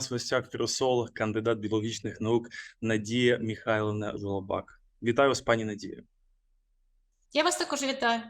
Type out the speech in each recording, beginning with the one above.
нас в гостях вірусолог, кандидат біологічних наук Надія Михайловна Жолобак. Вітаю вас, пані Надія. Я вас також вітаю.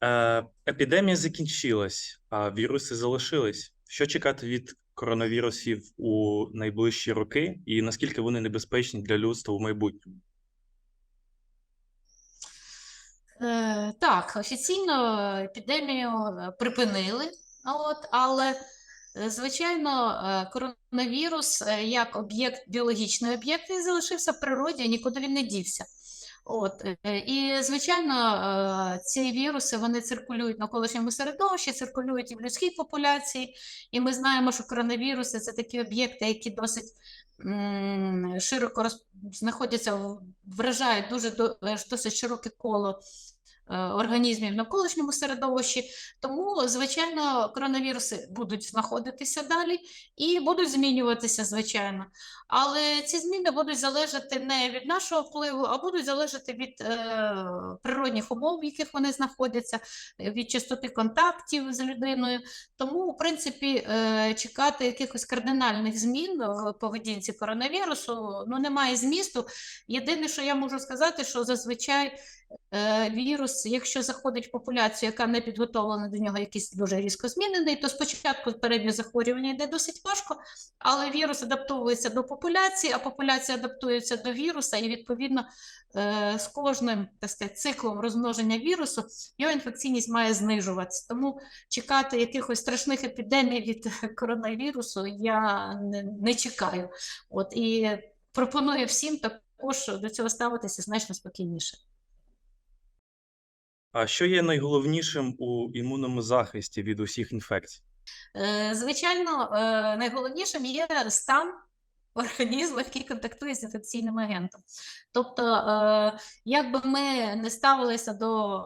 Е, епідемія закінчилась, а віруси залишились. Що чекати від коронавірусів у найближчі роки, і наскільки вони небезпечні для людства в майбутньому? Е, так, офіційно епідемію е, припинили, от, але, звичайно, е, коронавірус е, як об'єкт, біологічний об'єкт, він залишився в природі, нікуди він не дівся. От, е, і, звичайно, е, ці віруси вони циркулюють на навколишньому середовищі, циркулюють і в людській популяції, і ми знаємо, що коронавіруси це такі об'єкти, які досить широко роз... знаходяться, вражають дуже е, досить широке коло е, організмів в навколишньому середовищі. Тому, звичайно, коронавіруси будуть знаходитися далі і будуть змінюватися, звичайно. Але ці зміни будуть залежати не від нашого впливу, а будуть залежати від е, природних умов, в яких вони знаходяться, е, від частоти контактів з людиною. Тому, в принципі, е, чекати якихось кардинальних змін в поведінці коронавірусу ну, немає змісту. Єдине, що я можу сказати, що зазвичай е, вірус, якщо заходить в популяцію, яка не підготовлена до нього, якийсь дуже різко змінений, то спочатку переднє захворювання йде досить важко, але вірус адаптовується до популяції, а популяція адаптується до віруса, і відповідно е, з кожним так сказати, циклом розмноження вірусу його інфекційність має знижуватися. Тому чекати якихось страшних епідемій від коронавірусу я не чекаю. От і пропоную всім також до цього ставитися значно спокійніше. А що є найголовнішим у імунному захисті від усіх інфекцій? Е, Звичайно, е, найголовнішим є стан організму, який контактує з інфекційним агентом. Тобто, е, як би ми не ставилися до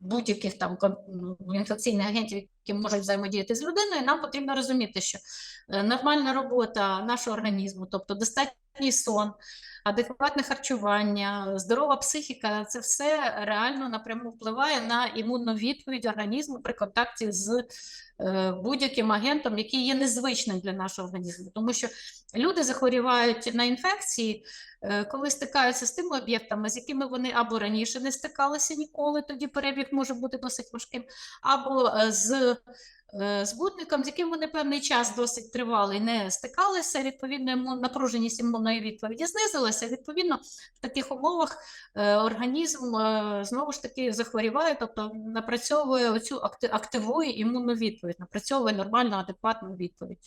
будь-яких там ну, інфекційних агентів, які можуть взаємодіяти з людиною, нам потрібно розуміти, що нормальна робота нашого організму, тобто достатній сон, адекватне харчування, здорова психіка це все реально напряму впливає на імунну відповідь організму при контакті з е, будь-яким агентом, який є незвичним для нашого організму. Тому що люди захворівають на інфекції, е, коли стикаються з тими об'єктами, з якими вони або раніше не стикалися ніколи, тоді перебіг може бути досить важким, або е, з збутником, з яким вони певний час досить тривалий не стикалися, відповідно, імун- напруженість імунної відповіді знизилася. Відповідно, в таких умовах е, організм е, знову ж таки захворіває, тобто напрацьовує оцю активує імунну відповідь, напрацьовує нормальну, адекватну відповідь.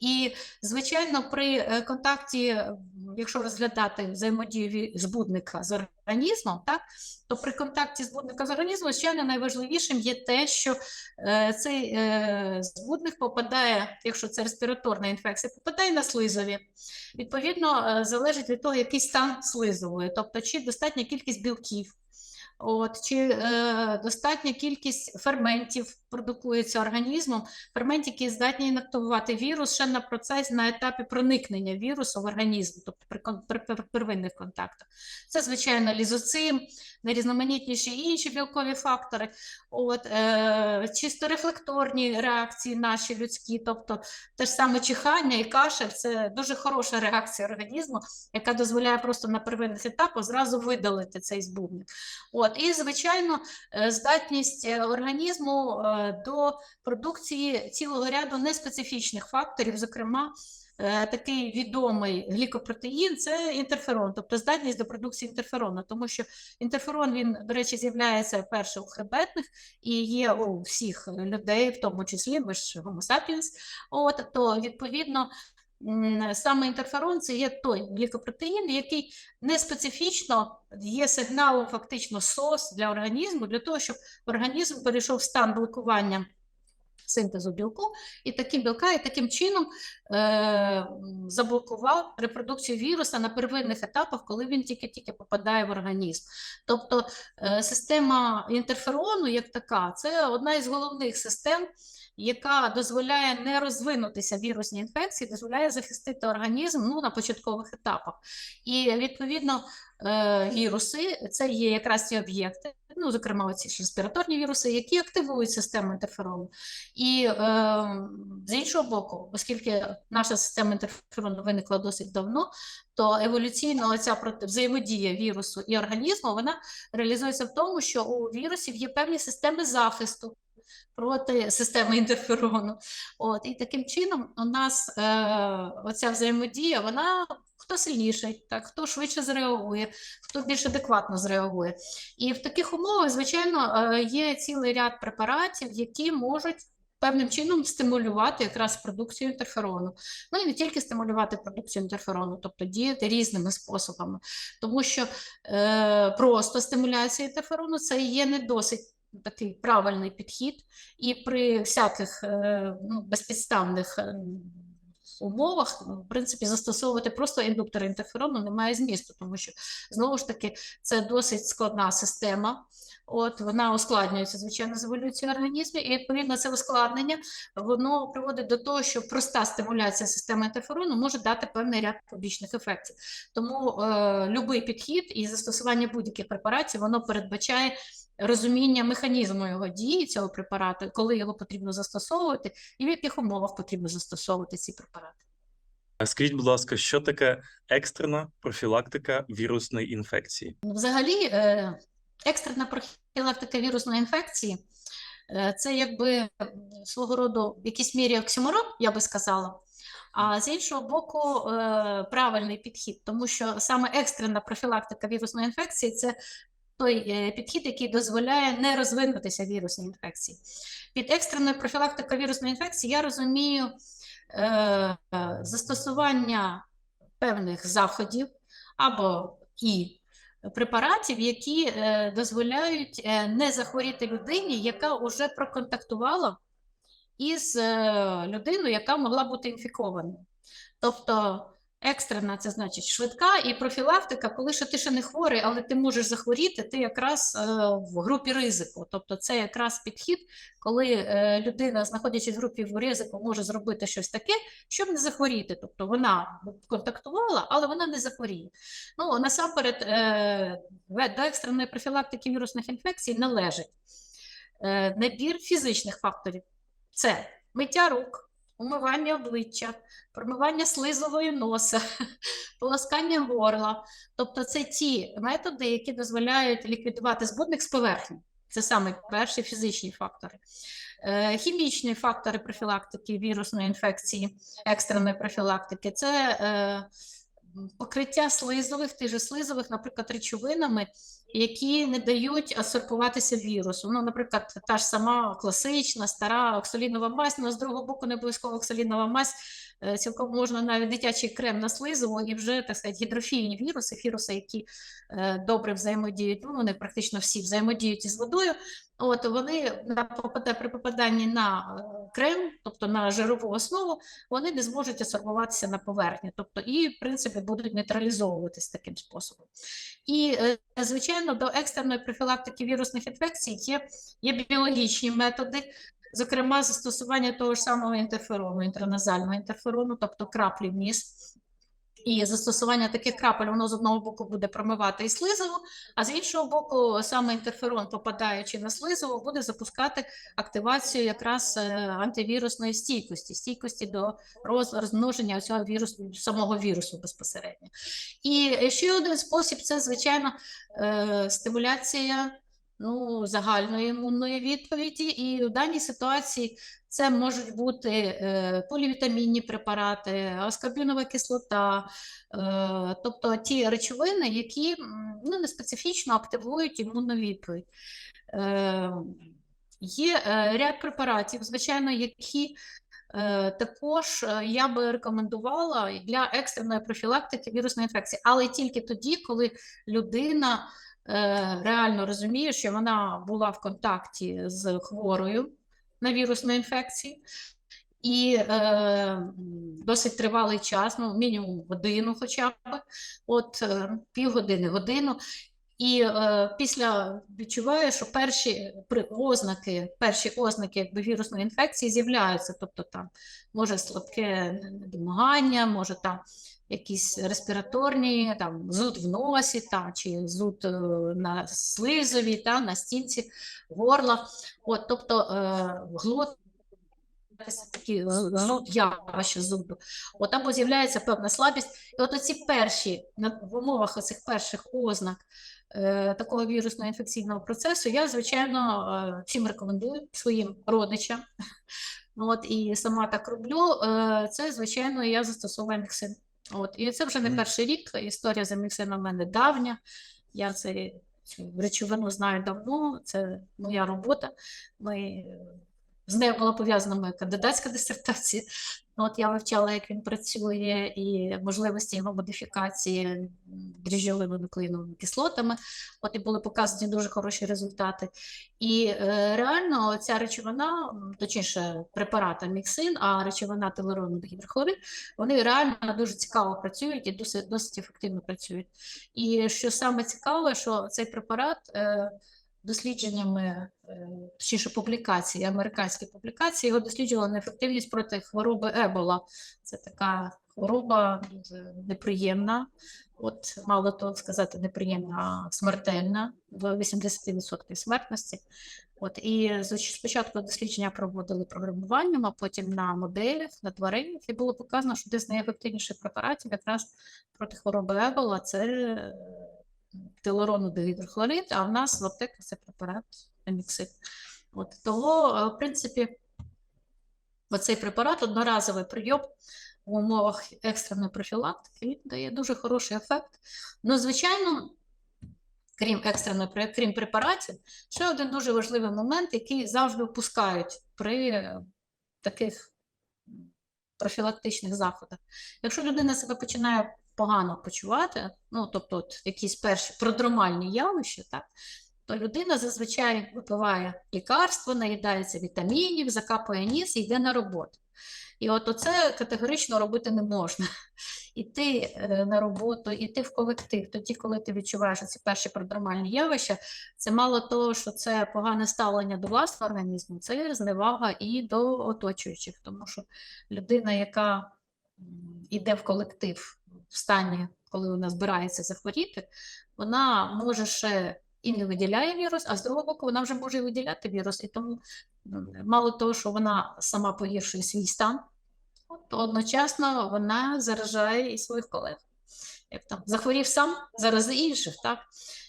І, звичайно, при е, контакті, е, якщо розглядати взаємодію збудника з організмом, так, то при контакті збудника з організмом, звичайно, найважливішим є те, що е, цей е, збудник попадає, якщо це респіраторна інфекція, попадає на слизові. Відповідно, е, залежить від того, який стан слизової, тобто чи достатня кількість білків, От, чи е, достатня кількість ферментів продукується організмом, ферментів, які здатні інактивувати вірус ще на процес на етапі проникнення вірусу в організм, тобто при, кон- при, при первинних контактах. Це, звичайно, лізоцим, найрізноманітніші інші білкові фактори, от, е, чисто рефлекторні реакції наші людські, тобто те ж саме чихання і кашель це дуже хороша реакція організму, яка дозволяє просто на первинних етапах зразу видалити цей збудник. От, і, звичайно, е, здатність е, організму е, до продукції цілого ряду неспецифічних факторів, зокрема, такий відомий глікопротеїн це інтерферон, тобто здатність до продукції інтерферону, тому що інтерферон він, до речі, з'являється перше у хребетних і є у всіх людей, в тому числі ми ж Homo От, то відповідно. Саме інтерферон це є той глікопротеїн, який не специфічно є сигналом фактично СОС для організму, для того, щоб організм перейшов в стан блокування синтезу білку, і таким білка, і таким чином е, заблокував репродукцію віруса на первинних етапах, коли він тільки-тільки попадає в організм. Тобто е, система інтерферону, як така, це одна із головних систем, яка дозволяє не розвинутися вірусній інфекції, дозволяє захистити організм ну, на початкових етапах. І відповідно е, віруси це є якраз ті об'єкти, ну, зокрема, ці ж респіраторні віруси, які активують систему інтерферону. І е, з іншого боку, оскільки наша система інтерферону виникла досить давно, то еволюційно ця взаємодія вірусу і організму вона реалізується в тому, що у вірусів є певні системи захисту проти системи інтерферону. От, і таким чином у нас е, оця взаємодія, вона хто сильніший, так, хто швидше зреагує, хто більш адекватно зреагує. І в таких умовах, звичайно, е, є цілий ряд препаратів, які можуть певним чином стимулювати якраз продукцію інтерферону. Ну і не тільки стимулювати продукцію інтерферону, тобто діяти різними способами, тому що е, просто стимуляція інтерферону це є не досить такий правильний підхід, і при всяких е, ну, безпідставних е, умовах, ну, в принципі, застосовувати просто індуктори інтерферону немає змісту, тому що знову ж таки це досить складна система. От вона ускладнюється, звичайно, з еволюцією організму, і відповідно це ускладнення воно приводить до того, що проста стимуляція системи інтерферону може дати певний ряд побічних ефектів. Тому е, будь-який підхід і застосування будь-яких препаратів воно передбачає розуміння механізму його дії цього препарату, коли його потрібно застосовувати, і в яких умовах потрібно застосовувати ці препарати. Скажіть, будь ласка, що таке екстрена профілактика вірусної інфекції? Ну, Взагалі, е, екстрена профілактика вірусної інфекції е, це якби свого роду в якійсь мірі оксюморон, я би сказала. А з іншого боку, е, правильний підхід, тому що саме екстрена профілактика вірусної інфекції це той е, підхід, який дозволяє не розвинутися вірусній інфекції. Під екстреною профілактикою вірусної інфекції я розумію е, застосування певних заходів або і препаратів, які е, дозволяють е, не захворіти людині, яка вже проконтактувала із е, людиною, яка могла бути інфікованою. Тобто екстрена це значить швидка і профілактика, коли ще ти ще не хворий, але ти можеш захворіти, ти якраз е, в групі ризику. Тобто це якраз підхід, коли е, людина, знаходячись в групі ризику, може зробити щось таке, щоб не захворіти. Тобто вона контактувала, але вона не захворіє. Ну, насамперед, е, до екстреної профілактики вірусних інфекцій належить набір фізичних факторів. Це миття рук, умивання обличчя, промивання слизової носа, полоскання горла. Тобто це ті методи, які дозволяють ліквідувати збудник з поверхні. Це саме перші фізичні фактори. Е, Хімічні фактори профілактики вірусної інфекції, екстреної профілактики це е, покриття слизових, тих же слизових, наприклад, речовинами, які не дають асорбуватися вірусу. Ну, наприклад, та ж сама класична, стара оксалінова мазь, але з другого боку не обов'язково оксалінова мазь, цілком можна навіть дитячий крем на слизову і вже, так сказати, гідрофільні віруси, віруси, які е, добре взаємодіють, ну, вони практично всі взаємодіють із водою, От вони при попаданні на е, крем, тобто на жирову основу, вони не зможуть асорбуватися на поверхні, тобто і, в принципі, будуть нейтралізовуватись таким способом. І, е, звичайно, до екстреної профілактики вірусних інфекцій є, є біологічні методи, зокрема, застосування того ж самого інтерферону, інтраназального інтерферону, тобто краплі в ніс. І застосування таких крапель, воно з одного боку буде промивати і слизову, а з іншого боку, саме інтерферон, попадаючи на слизову, буде запускати активацію якраз е, антивірусної стійкості, стійкості до роз- розмноження цього вірусу, самого вірусу безпосередньо. І ще один спосіб це, звичайно, е, стимуляція ну, загальної імунної відповіді. І в даній ситуації це можуть бути е, полівітамінні препарати, аскорбінова кислота, е, тобто ті речовини, які ну, не специфічно активують імунну відповідь. Е, Є е, ряд препаратів, звичайно, які е, також е, я би рекомендувала для екстреної профілактики вірусної інфекції, але тільки тоді, коли людина реально розуміє, що вона була в контакті з хворою на вірусну інфекцію. І е, досить тривалий час, ну мінімум годину, хоча б, от е, півгодини, годину. І е, після відчуваю, що перші ознаки, перші ознаки якби, вірусної інфекції з'являються. Тобто там може слабке недомагання, може там якісь респіраторні, там зуд в носі, та, чи зуд е, на слизові, та, на стінці горла. От, тобто е, глот такі зуд, явище зуду. От або з'являється певна слабість. І от оці перші, в умовах оцих перших ознак е, такого вірусного інфекційного процесу, я, звичайно, е, всім рекомендую своїм родичам. От, і сама так роблю. Е, це, звичайно, я застосовую міксин. От, і це вже не перший рік. Історія за міксином в мене давня. Я це цю речовину знаю давно, це моя робота. Ми, з нею була пов'язана моя кандидатська дисертація. От я вивчала, як він працює, і можливості його модифікації дріжджовими нуклеїновими кислотами. От і були показані дуже хороші результати. І е, реально ця речовина, точніше, препарат аміксин, а речовина телероногідрохлорид, вони реально дуже цікаво працюють і досить, досить ефективно працюють. І що саме цікаве, що цей препарат е, дослідженнями, е, точніше публікації, американські публікації, його досліджували на ефективність проти хвороби Ебола. Це така хвороба неприємна. От, мало того сказати, неприємна, а смертельна, до 80% смертності. От, і спочатку дослідження проводили програмуванням, а потім на моделях, на тваринах, і було показано, що один з найефективніших препаратів якраз проти хвороби Ебола це е, телеронодегідрохлорид, а в нас в аптеках це препарат еміксид. От, того, е, в принципі, оцей препарат, одноразовий прийом в умовах екстреної профілактики, він дає дуже хороший ефект. Ну, звичайно, крім екстреної, крім препаратів, ще один дуже важливий момент, який завжди опускають при таких профілактичних заходах. Якщо людина себе починає погано почувати, ну тобто от якісь перші продромальні явища, так, то людина зазвичай випиває лікарство, наїдається вітамінів, закапує ніс і йде на роботу. І от оце категорично робити не можна. Іти е, на роботу, іти в колектив, тоді, коли ти відчуваєш ці перші продромальні явища, це мало того, що це погане ставлення до власного організму, це зневага і до оточуючих, тому що людина, яка м, іде в колектив в стані, коли вона збирається захворіти, вона може ще і не виділяє вірус, а з другого боку, вона вже може і виділяти вірус. І тому мало того, що вона сама погіршує свій стан, от одночасно вона заражає і своїх колег. Як там захворів сам, зарази інших, так?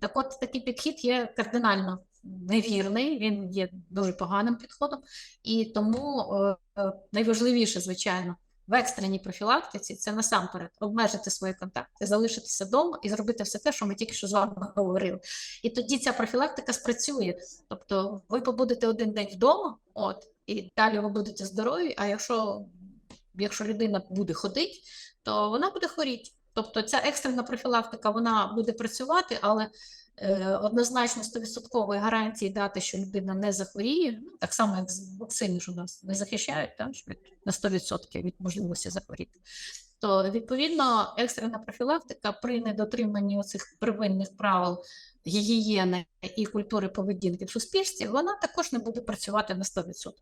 Так от такий підхід є кардинально невірний, він є дуже поганим підходом, і тому е, е, найважливіше, звичайно, в екстреній профілактиці це насамперед обмежити свої контакти, залишитися вдома і зробити все те, що ми тільки що з вами говорили. І тоді ця профілактика спрацює. Тобто ви побудете один день вдома, от, і далі ви будете здорові, а якщо, якщо людина буде ходити, то вона буде хворіти. Тобто ця екстрена профілактика вона буде працювати, але е, однозначно 100% гарантії дати, що людина не захворіє, ну, так само, як вакцини ж у нас не захищають від- на 100% від можливості захворіти. То відповідно екстрена профілактика при недотриманні оцих первинних правил гігієни і культури поведінки в суспільстві, вона також не буде працювати на 100%.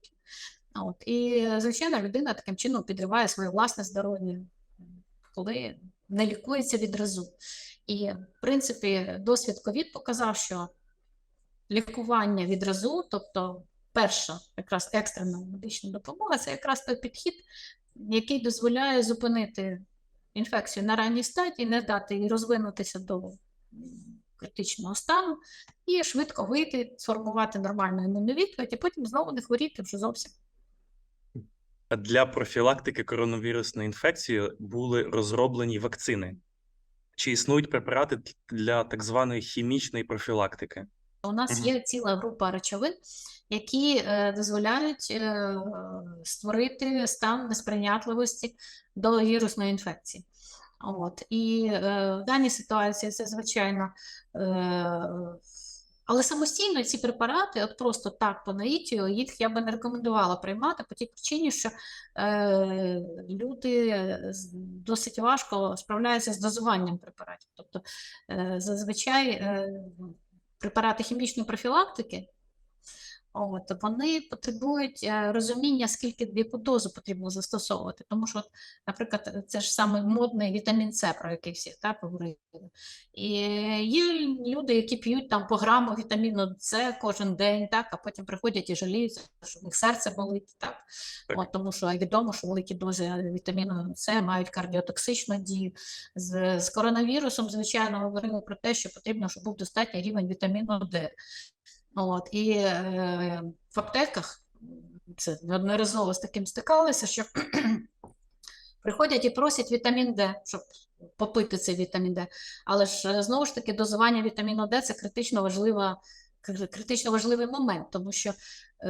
От. І, звичайно, людина таким чином підриває своє власне здоров'я, коли не лікується відразу. І, в принципі, досвід ковід показав, що лікування відразу, тобто перша якраз екстрена медична допомога, це якраз той підхід, який дозволяє зупинити інфекцію на ранній стадії, не дати їй розвинутися до критичного стану і швидко вийти, сформувати нормальну імунну відповідь, і потім знову не хворіти вже зовсім. Для профілактики коронавірусної інфекції були розроблені вакцини. Чи існують препарати для так званої хімічної профілактики? У нас є ціла група речовин, які е, дозволяють е, створити стан несприйнятливості до вірусної інфекції. От. І е, в даній ситуації це звичайно. Е, але самостійно ці препарати, от просто так по наїтію, їх я би не рекомендувала приймати по тій причині, що е, люди досить важко справляються з дозуванням препаратів. Тобто е, зазвичай е, препарати хімічної профілактики, От, вони потребують е, розуміння, скільки яку дозу потрібно застосовувати. Тому що, от, наприклад, це ж саме модний вітамін С, про який всі так, говорили. І є люди, які п'ють там по граму вітаміну С кожен день, так, а потім приходять і жаліються, що в них серце болить. Так. Так. От, тому що відомо, що великі дози вітаміну С мають кардіотоксичну дію. З, з коронавірусом, звичайно, говорили про те, що потрібно, щоб був достатній рівень вітаміну Д. От, і е, в аптеках це неодноразово з таким стикалися, що приходять і просять вітамін Д, щоб попити цей вітамін Д. Але ж е, знову ж таки дозування вітаміну Д це критично важлива, критично важливий момент, тому що е,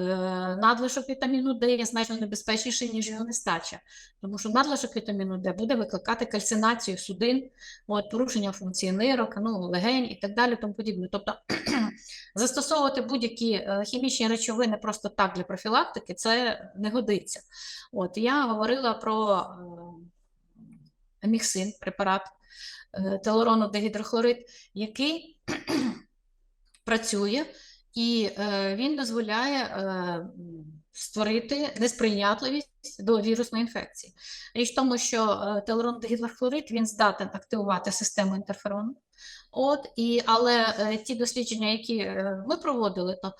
надлишок вітаміну Д є значно небезпечніший, ніж його нестача. Тому що надлишок вітаміну Д буде викликати кальцинацію судин, от, порушення функції нирок, ну, легень і так далі, тому подібне. Тобто застосовувати будь-які е, хімічні речовини просто так для профілактики, це не годиться. От, я говорила про еміксин, препарат е, телурону-дегідрохлорид, який працює і е, він дозволяє е, створити несприйнятливість до вірусної інфекції. Річ в тому, що е, він здатен активувати систему інтерферону. От, і, але ті дослідження, які ми проводили, то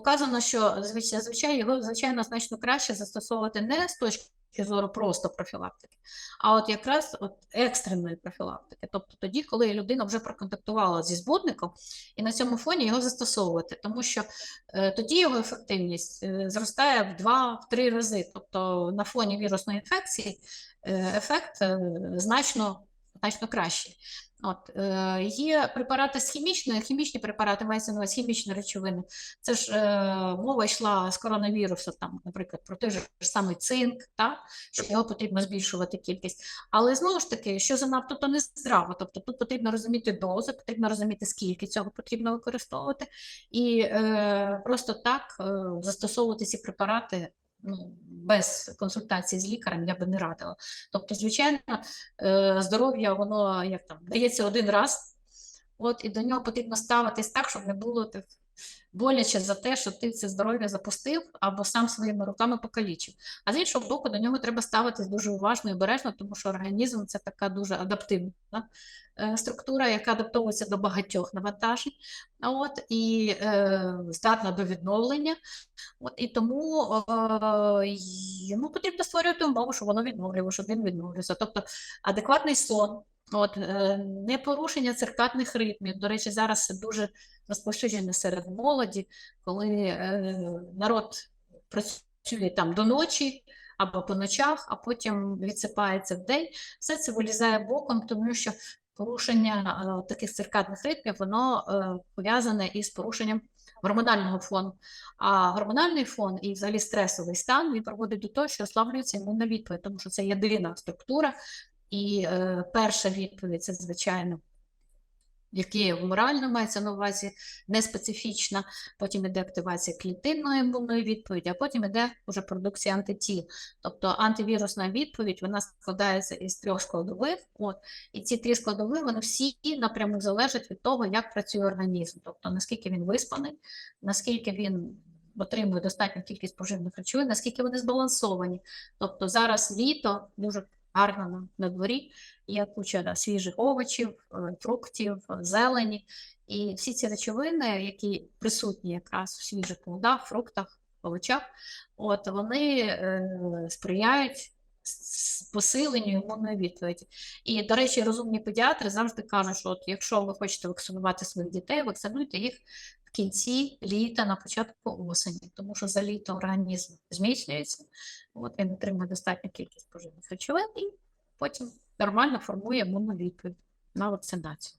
показано, що звич- зазвичай його звичайно значно краще застосовувати не з точки зору просто профілактики, а от якраз от екстреної профілактики. Тобто тоді, коли людина вже проконтактувала зі збудником, і на цьому фоні його застосовувати, тому що е, тоді його ефективність е, зростає в 2-3 рази. Тобто на фоні вірусної інфекції е, ефект е, значно, значно кращий. От, е, є препарати з хімічної, хімічні препарати, мається на хімічні речовини. Це ж е, мова йшла з коронавірусу, там, наприклад, про той же самий цинк, та, що його потрібно збільшувати кількість. Але знову ж таки, що занадто, то не здраво. Тобто тут потрібно розуміти дози, потрібно розуміти, скільки цього потрібно використовувати, і е, просто так е, застосовувати ці препарати. Ну, без консультації з лікарем я би не радила. Тобто, звичайно, е, здоров'я воно як там дається один раз, от і до нього потрібно ставитись так, щоб не було так боляче за те, що ти це здоров'я запустив або сам своїми руками покалічив. А з іншого боку, до нього треба ставитись дуже уважно і обережно, тому що організм це така дуже адаптивна е, структура, яка адаптовується до багатьох навантажень, от і е, здатна до відновлення. От і тому е, йому потрібно створювати умови, щоб воно відновлювало, щоб він відновлювався. Тобто адекватний сон, от, е, не циркадних ритмів. До речі, зараз це дуже розпоширене серед молоді, коли е, народ працює там до ночі або по ночах, а потім відсипається в день. Все це вилізає боком, тому що порушення е, таких циркадних ритмів воно е, пов'язане із порушенням гормонального фону. А гормональний фон і взагалі стресовий стан він проводить до того, що ослаблюється імунна відповідь, тому що це єдина структура. І е, перша відповідь це, звичайно, які морально мається на увазі неспецифічна, потім іде активація клітинної імунної відповіді, а потім іде вже продукція антитіл. Тобто антивірусна відповідь вона складається із трьох складових. От, і ці три складові вони всі напряму залежать від того, як працює організм, тобто наскільки він виспаний, наскільки він отримує достатню кількість поживних речовин, наскільки вони збалансовані. Тобто зараз літо дуже гарно на, дворі, є куча свіжих овочів, е, фруктів, зелені. І всі ці речовини, які присутні якраз в свіжих плодах, фруктах, овочах, от вони е, сприяють посиленню імунної відповіді. І, до речі, розумні педіатри завжди кажуть, що от якщо ви хочете вакцинувати своїх дітей, вакцинуйте їх кінці літа, на початку осені, тому що за літо організм зміцнюється, от він отримує достатню кількість поживних речовин і потім нормально формує імунну відповідь на вакцинацію.